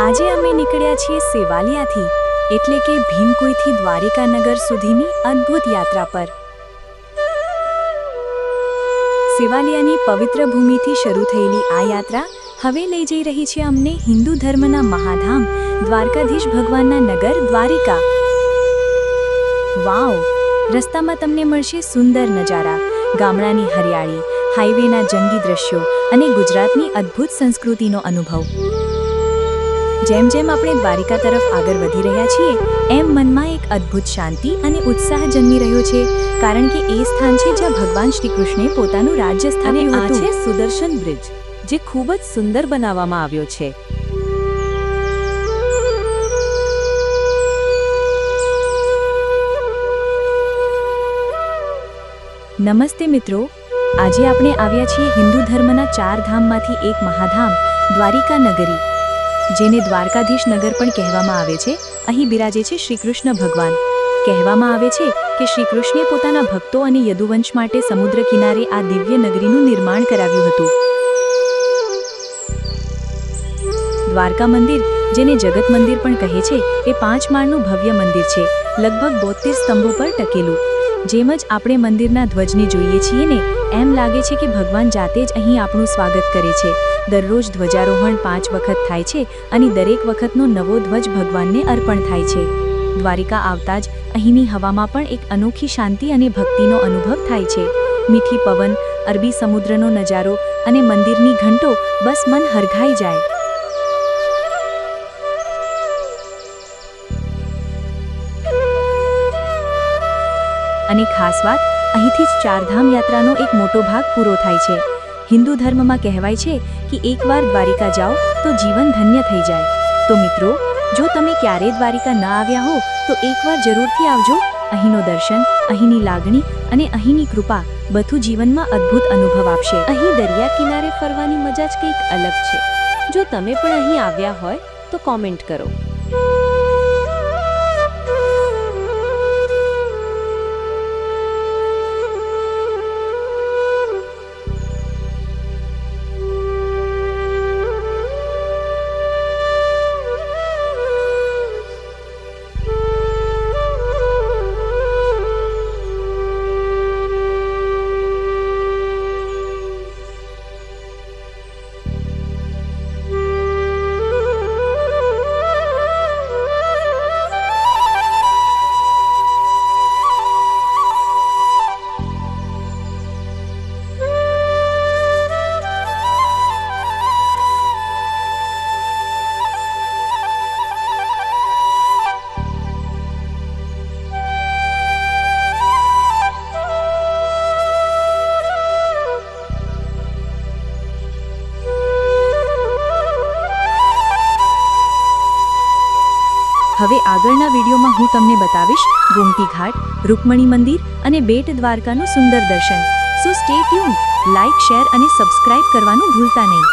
આજે અમે નીકળ્યા છીએ સેવાલિયાથી, એટલે કે ભીમકુઈથી દ્વારિકા નગર સુધીની અદ્ભુત યાત્રા પર. સેવાલિયાની પવિત્ર ભૂમિથી શરૂ થયેલી આ યાત્રા હવે લઈ જઈ રહી છે અમને હિન્દુ ધર્મના મહાધામ, દ્વારકાધીશ ભગવાનના નગર, દ્વારિકા. વાવ! રસ્તામાં તમને મળશે સુંદર નજારા, ગામડાની હરિયાળી, હાઈવેના જંગી દ્રશ્યો અને ગુજરાતની અદ્ભુત સંસ્કૃતિનો અનુભવ. જેમ જેમ આપણે દ્વારિકા તરફ આગળ વધી રહ્યા છીએ એમ મનમાં એક અદ્ભુત શાંતિ અને ઉત્સાહ જન્મી રહ્યો છે. કારણ કે એ સ્થાન છે જ્યાં ભગવાન શ્રી કૃષ્ણે પોતાનું રાજ્ય સ્થાપ્યું આ છે સુદર્શન બ્રિજ જે ખૂબ જ સુંદર બનાવવામાં આવ્યો છે. નમસ્તે મિત્રો. આજે આપણે આવ્યા છીએ હિન્દુ ધર્મના ચાર ધામમાંથી એક મહાધામ દ્વારિકા નગરી. જેને દ્વારકાધીશ નગર પણ કહેવામાં આવે છે. અહીં બિરાજે છે શ્રી કૃષ્ણ ભગવાન. કહેવામાં આવે છે કે શ્રી કૃષ્ણે પોતાના ભક્તો અને યદુવંશ માટે સમુદ્ર કિનારે આ દિવ્ય નગરીનું નિર્માણ કરાવ્યું હતું. દ્વારકા મંદિર, જેને જગત મંદિર પણ કહે છે, એ પાંચ માળનું ભવ્ય મંદિર છે. લગભગ બોતેર સ્તંભો પર ટકેલું. જેમ જ આપણે મંદિરના ધ્વજને જોઈએ છીએ ને, એમ લાગે છે કે ભગવાન જાતે જ અહીં આપણું સ્વાગત કરે છે. દરરોજ ધ્વજારોહણ પાંચ વખત થાય છે અને દરેક વખતનો નવો ધ્વજ ભગવાનને અર્પણ થાય છે. દ્વારિકા આવતા જ અહીંની હવામાં પણ એક અનોખી શાંતિ અને ભક્તિનો અનુભવ થાય છે. મીઠી પવન, અરબી સમુદ્રનો નજારો અને મંદિરની ઘંટો બસ મન હરઘાઈ જાય. અને ખાસ વાત, અહીંથી જ ચારધામ યાત્રાનો એક મોટો ભાગ પૂરો થાય છે. હિન્દુ ધર્મમાં કહેવાય છે કે એકવાર દ્વારિકા જાઓ તો જીવન ધન્ય થઈ જાય. તો મિત્રો, જો તમે ક્યારેય દ્વારિકા ન આવ્યા હો, તો એકવાર જરૂરથી આવજો. અહીંનો દર્શન, અહીંની લાગણી અને અહીંની કૃપા બધું જીવનમાં અદ્ભુત અનુભવ આપશે. અહીં દરિયા કિનારે ફરવાની મજા જ કંઈક અલગ છે. જો તમે પણ અહીં આવ્યા હોય, તો કોમેન્ટ કરો. હવે આગળના વિડીયોમાં હું તમને બતાવીશ ગોમતી ઘાટ, રૂકમણી મંદિર અને બેટ દ્વારકાનું સુંદર દર્શન. So stay tune like share અને સબસ્ક્રાઇબ કરવાનું ભૂલતા નહીં.